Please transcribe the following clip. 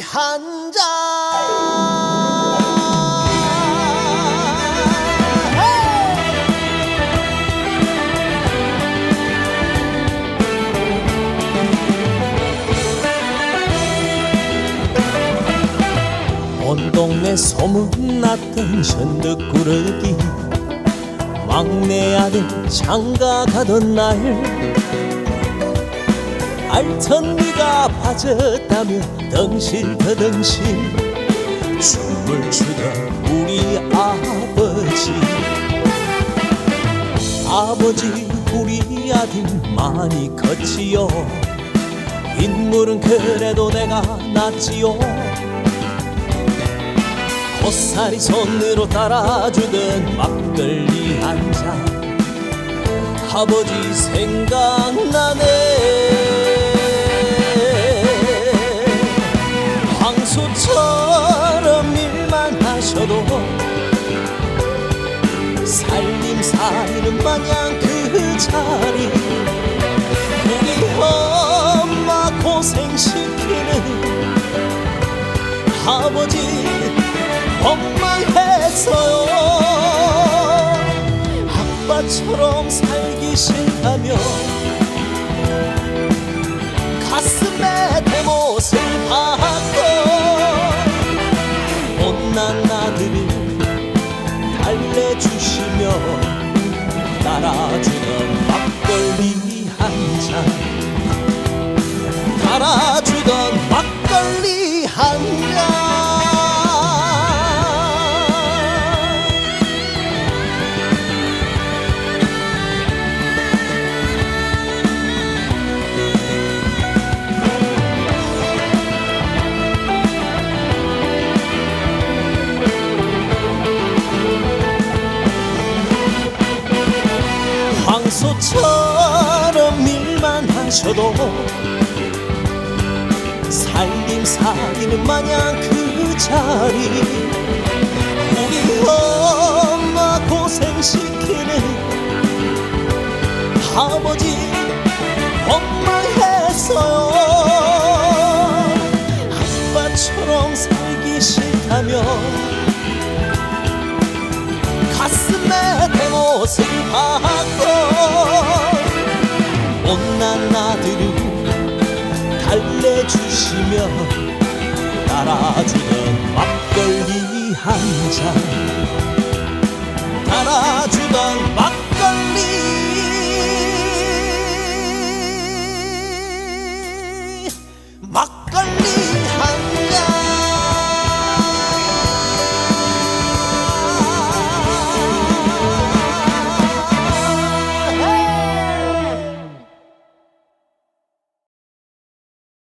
한 잔. 온 동네 소문났던 현득구르기 막내 아들 장가 가던 날 알턴 네가 빠졌다며 덩실더덩실. 춤을 추던 우리 아버지. 아버지 우리 아들 많이 컸지요. 인물은 그래도 내가 낫지요. 고사리 손으로 따라주던 막걸리 한 잔. 아버지 생각나네 황소처럼 일만 하셔도 살림살이는 마냥 그 자리. 우리 엄마 고생시키는 아버지 원망했어요. 아빠처럼 살기 싫다며 난 아들을 달래주시며 따라주던 막걸리 한잔. 달아주던 막걸리 한잔 하셔도 살림살이는 마냥 그 자리. 우리 엄마 고생시키는 아버지 원망했어요. 아빠처럼 살기 싫다며 가슴에 대못을 박 달래주시며 따라주던 막걸리 한 잔. 따라주